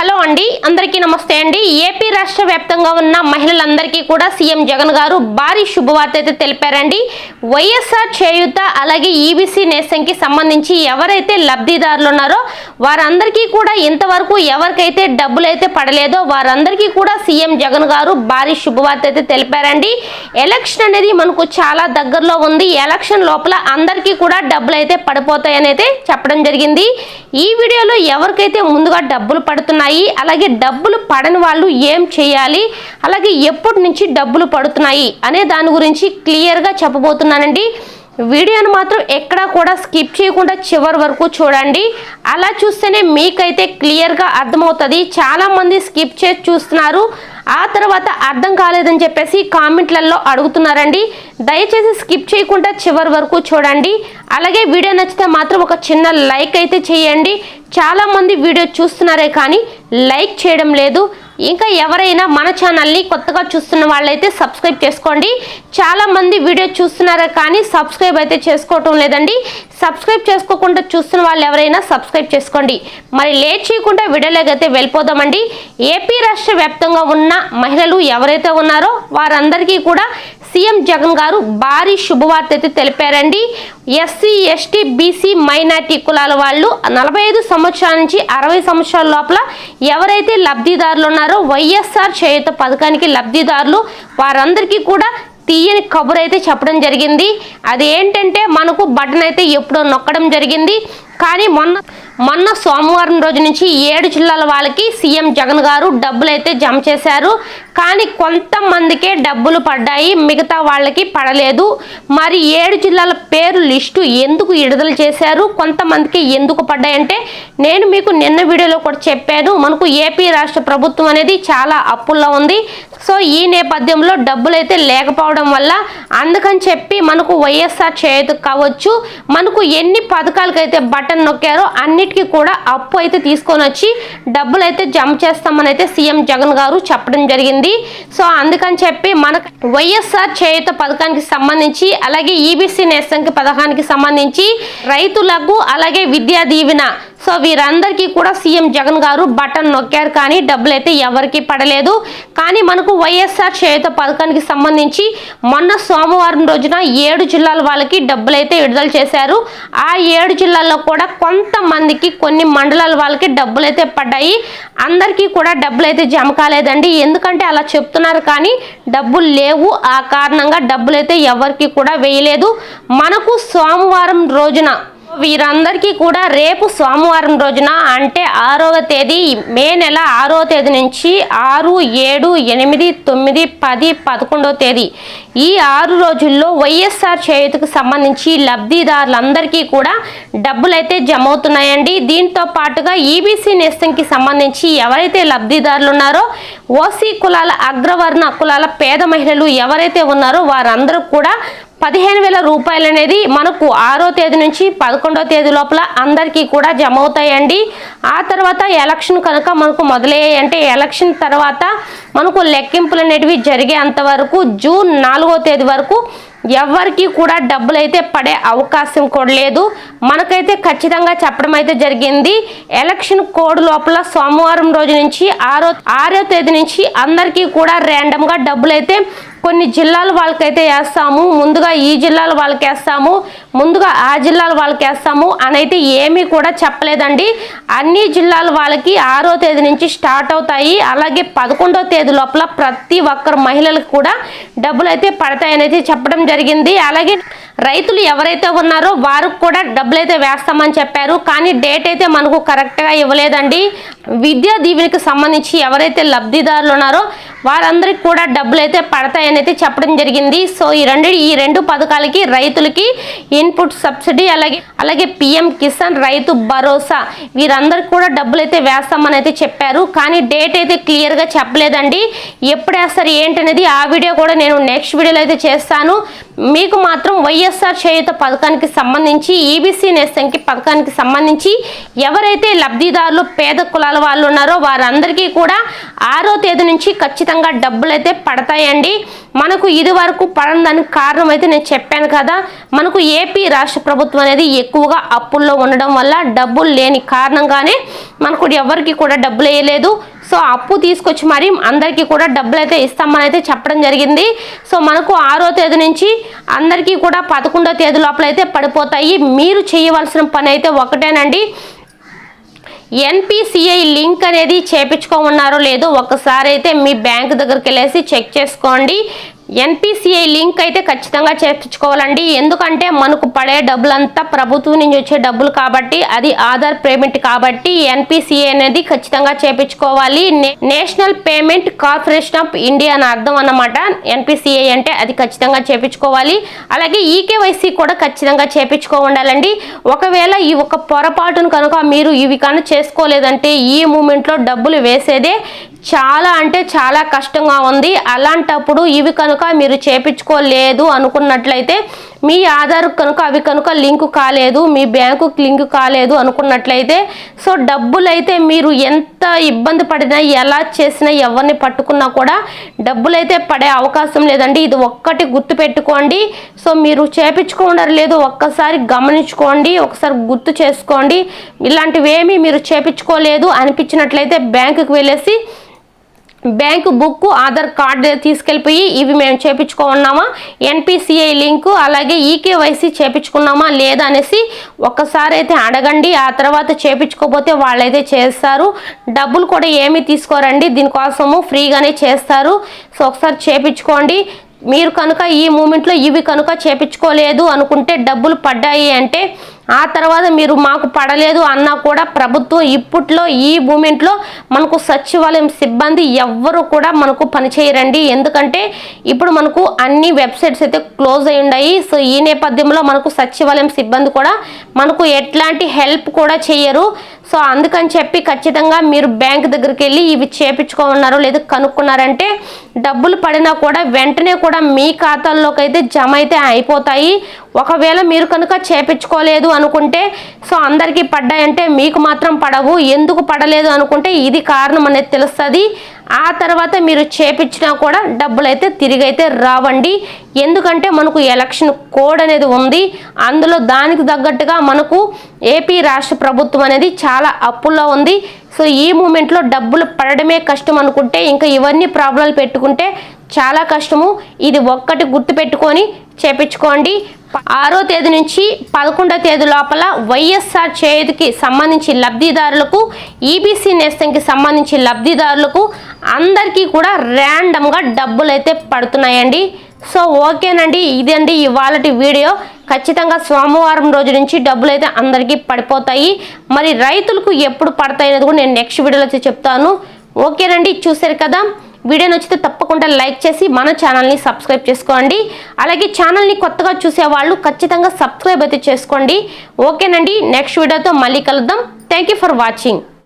Hello అండి అందరికీ నమస్తే అండి. ఏపీ రాష్ట్ర వ్యాప్తంగా ఉన్న మహిళలందరికీ కూడా సీఎం జగన్ గారు భారీ శుభవార్త అయితే తెలిపారండి. వైఎస్ఆర్ చేయూత అలాగే ఈబీసీ నేషన్కి సంబంధించి ఎవరైతే లబ్ధిదారులు ఉన్నారో వారందరికీ కూడా ఇంతవరకు ఎవరికైతే డబ్బులు అయితే పడలేదో వారందరికీ కూడా సీఎం జగన్ గారు భారీ శుభవార్త అయితే తెలిపారండి. ఎలక్షన్ అనేది మనకు చాలా దగ్గరలో ఉంది. ఎలక్షన్ లోపల అందరికీ కూడా డబ్బులు అయితే పడిపోతాయని అయితే చెప్పడం జరిగింది. ఈ వీడియోలో ఎవరికైతే ముందుగా డబ్బులు పడుతున్నాయి అలాగే డబ్బులు పడని వాళ్ళు ఏం చేయాలి? అలాగే ఎప్పటి నుంచి డబ్బులు పడుతున్నాయి అనే దాని గురించి క్లియర్గా చెప్పబోతున్నానండి. వీడియోను మాత్రం ఎక్కడా కూడా స్కిప్ చేయకుండా చివరి వరకు చూడండి. అలా చూస్తేనే మీకైతే క్లియర్గా అర్థమవుతుంది. చాలామంది స్కిప్ చేసి చూస్తున్నారు. ఆ తర్వాత అర్థం కాలేదని చెప్పేసి కామెంట్లలో అడుగుతున్నారండి. దయచేసి స్కిప్ చేయకుండా చివరి వరకు చూడండి. అలాగే వీడియో నచ్చితే మాత్రం ఒక చిన్న లైక్ అయితే చేయండి. చాలామంది వీడియో చూస్తున్నారే కానీ లైక్ చేయడం లేదు. ఇంకా ఎవరైనా మన ఛానల్ని కొత్తగా చూస్తున్న వాళ్ళైతే సబ్స్క్రైబ్ చేసుకోండి. చాలామంది వీడియో చూస్తున్నారే కానీ సబ్స్క్రైబ్ అయితే చేసుకోవటం లేదండి. సబ్స్క్రైబ్ చేసుకోకుండా చూస్తున్న వాళ్ళు ఎవరైనా సబ్స్క్రైబ్ చేసుకోండి. మరి లేట్ చేయకుండా వీడియోలోకి అయితే వెళ్ళిపోదామండి. ఏపీ రాష్ట్ర వ్యాప్తంగా ఉన్న మహిళలు ఎవరైతే ఉన్నారో వారందరికీ కూడా సీఎం జగన్ గారు భారీ శుభవార్త అయితే తెలిపారండి. ఎస్సీ ఎస్టీ బీసీ మైనార్టీ కులాల వాళ్ళు నలభై ఐదు సంవత్సరాల నుంచి అరవై సంవత్సరాల లోపల ఎవరైతే లబ్ధిదారులు ఉన్నారో వైఎస్ఆర్ చేయుత పథకానికి లబ్ధిదారులు వారందరికీ కూడా తీయని కబురు అయితే చెప్పడం జరిగింది. అది ఏంటంటే మనకు బటన్ అయితే ఎప్పుడో నొక్కడం జరిగింది. కానీ మొన్న మొన్న సోమవారం రోజు నుంచి ఏడు జిల్లాల వాళ్ళకి సీఎం జగన్ గారు డబ్బులు అయితే జమ చేశారు. కానీ కొంతమందికే డబ్బులు పడ్డాయి మిగతా వాళ్ళకి పడలేదు. మరి ఏడు జిల్లాల పేరు లిస్టు ఎందుకు విడుదల చేశారు? కొంతమందికి ఎందుకు పడ్డాయంటే నేను మీకు నిన్న వీడియోలో కూడా చెప్పాను మనకు ఏపీ రాష్ట్ర ప్రభుత్వం అనేది చాలా అప్పుల్లో ఉంది. సో ఈ నేపథ్యంలో డబ్బులు అయితే లేకపోవడం వల్ల అందుకని చెప్పి మనకు వైఎస్ఆర్ చేతి కావచ్చు. మనకు ఎన్ని పథకాలకైతే బటన్ నొక్కారో అన్నిటికీ కూడా అప్పు అయితే తీసుకొని వచ్చి డబ్బులు అయితే జమ చేస్తామని అయితే సీఎం జగన్ గారు చెప్పడం జరిగింది. సో అందుకని చెప్పి మనకు వైఎస్ఆర్ చేయుత పథకానికి సంబంధించి అలాగే ఈబీసీ నేస్తంకి పథకానికి సంబంధించి రైతులకు అలాగే విద్యా దీవెన సో వీరందరికీ కూడా సీఎం జగన్ గారు బటన్ నొక్కారు కానీ డబ్బులు అయితే ఎవరికి పడలేదు. కానీ మనకు వైఎస్ఆర్ చేయుత పథకానికి సంబంధించి మొన్న సోమవారం రోజున ఏడు జిల్లాల వాళ్ళకి డబ్బులు అయితే విడుదల చేశారు. ఆ ఏడు జిల్లాల్లో కూడా కొంతమందికి కొన్ని మండలాల వాళ్ళకి డబ్బులు అయితే పడ్డాయి. అందరికీ కూడా డబ్బులు అయితే జమ కాలేదండి. ఎందుకంటే అలా చెప్తున్నారు కానీ డబ్బులు లేవు. ఆ కారణంగా డబ్బులు అయితే ఎవరికి కూడా వేయలేదు. మనకు సోమవారం రోజున వీరందరికీ కూడా రేపు సోమవారం రోజున అంటే ఆరవ తేదీ మే నెల ఆరో తేదీ నుంచి ఆరు ఏడు ఎనిమిది తొమ్మిది పది పదకొండవ తేదీ. ఈ ఆరు రోజుల్లో వైఎస్ఆర్ చేయుతకు సంబంధించి లబ్ధిదారులందరికీ కూడా డబ్బులు అయితే జమ అవుతున్నాయండి దీంతో పాటుగా ఈబీసీ నేస్తంకి సంబంధించి ఎవరైతే లబ్ధిదారులు ఉన్నారో ఓసీ కులాల అగ్రవర్ణ కులాల పేద మహిళలు ఎవరైతే ఉన్నారో వారందరూ కూడా పదిహేను వేల రూపాయలు అనేది మనకు ఆరో తేదీ నుంచి పదకొండో తేదీ లోపల అందరికీ కూడా జమ అవుతాయండి. ఆ తర్వాత ఎలక్షన్ కనుక మనకు మొదలయ్యాయంటే ఎలక్షన్ తర్వాత మనకు లెక్కింపులు అనేటివి జరిగేంత వరకు జూన్ నాలుగో తేదీ వరకు ఎవరికి కూడా డబ్బులు అయితే పడే అవకాశం కూడా లేదు. మనకైతే ఖచ్చితంగా చెప్పడం అయితే జరిగింది. ఎలక్షన్ కోడ్ లోపల సోమవారం రోజు నుంచి ఆరో ఆరో తేదీ నుంచి అందరికీ కూడా ర్యాండమ్గా డబ్బులు అయితే కొన్ని జిల్లాల వాళ్ళకైతే వేస్తాము ముందుగా ఈ జిల్లాల వాళ్ళకి వేస్తాము ముందుగా ఆ జిల్లాల వాళ్ళకి వేస్తాము అని అయితే ఏమీ కూడా చెప్పలేదండి. అన్ని జిల్లాల వాళ్ళకి ఆరో తేదీ నుంచి స్టార్ట్ అవుతాయి. అలాగే పదకొండో తేదీ లోపల ప్రతి ఒక్కరు మహిళలకు కూడా డబ్బులు అయితే పడతాయని అయితే చెప్పడం జరిగింది. అలాగే రైతులు ఎవరైతే ఉన్నారో వారికి కూడా డబ్బులు అయితే వేస్తామని చెప్పారు. కానీ డేట్ అయితే మనకు కరెక్ట్గా ఇవ్వలేదండి. విద్యా దీవెనికి సంబంధించి ఎవరైతే లబ్ధిదారులు ఉన్నారో వారందరికి కూడా డబ్బులు అయితే పడతాయని అయితే చెప్పడం జరిగింది. సో ఈ రెండు ఈ రెండు పథకాలకి రైతులకి ఇన్పుట్ సబ్సిడీ అలాగే అలాగే పిఎం కిసాన్ రైతు భరోసా వీరందరికి కూడా డబ్బులు అయితే వేస్తామని అయితే చెప్పారు. కానీ డేట్ అయితే క్లియర్గా చెప్పలేదండి. ఎప్పుడు వేస్తారు ఏంటనేది ఆ వీడియో కూడా నేను నెక్స్ట్ వీడియోలో అయితే చేస్తాను. మీకు మాత్రం వైఎస్ఆర్ చేయుత పథకానికి సంబంధించి ఈబీసీ నేస్తంకి పథకానికి సంబంధించి ఎవరైతే లబ్ధిదారులు పేద కులాల వాళ్ళు ఉన్నారో వారందరికీ కూడా ఆరో తేదీ నుంచి ఖచ్చితంగా డబ్బులు అయితే పడతాయండి. మనకు ఇది వరకు పడని దానికి కారణం అయితే నేను చెప్పాను కదా మనకు ఏపీ రాష్ట్ర ప్రభుత్వం అనేది ఎక్కువగా అప్పుల్లో ఉండడం వల్ల డబ్బులు లేని కారణంగానే మనకు ఎవరికి కూడా డబ్బులు వేయలేదు. సో అప్పు తీసుకొచ్చి మరి అందరికీ కూడా డబ్బులు అయితే ఇస్తామని అయితే చెప్పడం జరిగింది. సో మనకు ఆరో తేదీ నుంచి అందరికీ కూడా పదకొండో తేదీ లోపల అయితే పడిపోతాయి. మీరు చేయవలసిన పని అయితే ఒకటేనండి. ఎన్పిసిఐ లింక్ అనేది చేపించుకోమన్నారో లేదో ఒకసారి అయితే మీ బ్యాంక్ దగ్గరికి వెళ్ళేసి చెక్ చేసుకోండి. ఎన్పిసిఐ లింక్ అయితే ఖచ్చితంగా చేర్చుకోవాలండి. ఎందుకంటే మనకు పడే డబ్బులంతా ప్రభుత్వం నుంచి వచ్చే డబ్బులు కాబట్టి అది ఆధార్ పేమెంట్ కాబట్టి ఎన్పిసిఐ అనేది ఖచ్చితంగా చేపించుకోవాలి. నే- National Payment Corporation of India అని అర్థం అన్నమాట. ఎన్పిసిఐ అంటే అది ఖచ్చితంగా చేపించుకోవాలి. అలాగే ఈకేవైసీ కూడా ఖచ్చితంగా చేపించుకో ఉండాలండి ఒకవేళ ఈ ఒక పొరపాటును కనుక మీరు ఇవి కనుక చేసుకోలేదంటే ఈ మూమెంట్లో డబ్బులు వేసేదే చాలా అంటే చాలా కష్టంగా ఉంది. అలాంటప్పుడు ఇవి కనుక మీరు చేపించుకోలేదు అనుకున్నట్లయితే మీ ఆధార్ కనుక అవి కనుక లింకు కాలేదు మీ బ్యాంకు లింకు కాలేదు అనుకున్నట్లయితే సో డబ్బులు అయితే మీరు ఎంత ఇబ్బంది పడినా ఎలా చేసినా ఎవరిని పట్టుకున్నా కూడా డబ్బులు అయితే పడే అవకాశం లేదండి. ఇది ఒక్కటి గుర్తు పెట్టుకోండి సో మీరు చేపించుకోవడం లేదు ఒక్కసారి గమనించుకోండి ఒకసారి గుర్తు చేసుకోండి. ఇలాంటివేమీ మీరు చేపించుకోలేదు అనిపించినట్లయితే బ్యాంకుకి వెళ్ళేసి బ్యాంకు బుక్ ఆధార్ కార్డు తీసుకెళ్ళిపోయి ఇవి మేము చేపించుకున్నామా ఎన్పిసిఐ లింకు అలాగే ఈకేవైసీ చేపించుకున్నామా లేదా అనేసి ఒక్కసారి అయితే అడగండి. ఆ తర్వాత చేపించుకోపోతే వాళ్ళైతే చేస్తారు. డబ్బులు కూడా ఏమీ తీసుకోరండి. దీనికోసము ఫ్రీగానే చేస్తారు. సో ఒకసారి చేపించుకోండి. మీరు కనుక ఈ మూమెంట్లో ఇవి కనుక చేపించుకోలేదు అనుకుంటే డబ్బులు పడ్డాయి అంటే ఆ తర్వాత మీరు మాకు పడలేదు అన్నా కూడా ప్రభుత్వం ఇప్పట్లో ఈ మూమెంట్లో మనకు సచివాలయం సిబ్బంది ఎవ్వరు కూడా మనకు పనిచేయరండి ఎందుకంటే ఇప్పుడు మనకు అన్ని వెబ్సైట్స్ అయితే క్లోజ్ అయి ఉన్నాయి. సో ఈ నేపథ్యంలో మనకు సచివాలయం సిబ్బంది కూడా మనకు ఎట్లాంటి హెల్ప్ కూడా చేయరు. సో అందుకని చెప్పి ఖచ్చితంగా మీరు బ్యాంక్ దగ్గరికి వెళ్ళి ఇవి చేపించుకోమన్నారో లేదు కనుక్కున్నారంటే డబ్బులు పడినా కూడా వెంటనే కూడా మీ ఖాతాల్లోకి అయితే జమ అయితే అయిపోతాయి. ఒకవేళ మీరు కనుక చేపించుకోలేదు అనుకుంటే సో అందరికీ పడ్డాయంటే మీకు మాత్రం పడవు. ఎందుకు పడలేదు అనుకుంటే ఇది కారణం అనేది తెలుస్తుంది. ఆ తర్వాత మీరు చేపించినా కూడా డబ్బులు అయితే తిరిగి అయితే రావండి. ఎందుకంటే మనకు ఎలక్షన్ కోడ్ అనేది ఉంది. అందులో దానికి తగ్గట్టుగా మనకు ఏపీ రాష్ట్ర ప్రభుత్వం అనేది చాలా అప్పుల్లో ఉంది. సో ఈ మూమెంట్లో డబ్బులు పడడమే కష్టం అనుకుంటే ఇంకా ఇవన్నీ ప్రాబ్లాలు పెట్టుకుంటే చాలా కష్టము. ఇది ఒక్కటి గుర్తు పెట్టుకొని చేపించుకోండి. ఆరో తేదీ నుంచి పదకొండో తేదీ లోపల వైఎస్ఆర్ చేతికి సంబంధించి లబ్ధిదారులకు ఈబీసీ నేస్తంకి సంబంధించి లబ్ధిదారులకు అందరికీ కూడా ర్యాండమ్గా డబ్బులు అయితే పడుతున్నాయండి. సో ఓకేనండి ఇదండి ఇవాళ వీడియో. ఖచ్చితంగా సోమవారం రోజు నుంచి డబ్బులు అయితే అందరికీ పడిపోతాయి. మరి రైతులకు ఎప్పుడు పడతాయి అనేది కూడా నేను నెక్స్ట్ వీడియోలో అయితే చెప్తాను. ఓకేనండి చూసారు కదా? వీడియో నచ్చితే తప్పకుండా లైక్ చేసి మన ఛానల్ని సబ్స్క్రైబ్ చేసుకోండి. అలాగే ఛానల్ని కొత్తగా చూసే వాళ్ళు ఖచ్చితంగా సబ్స్క్రైబ్ అయితే చేసుకోండి. ఓకేనండి నెక్స్ట్ వీడియోతో మళ్ళీ కలుద్దాం. Thank you for watching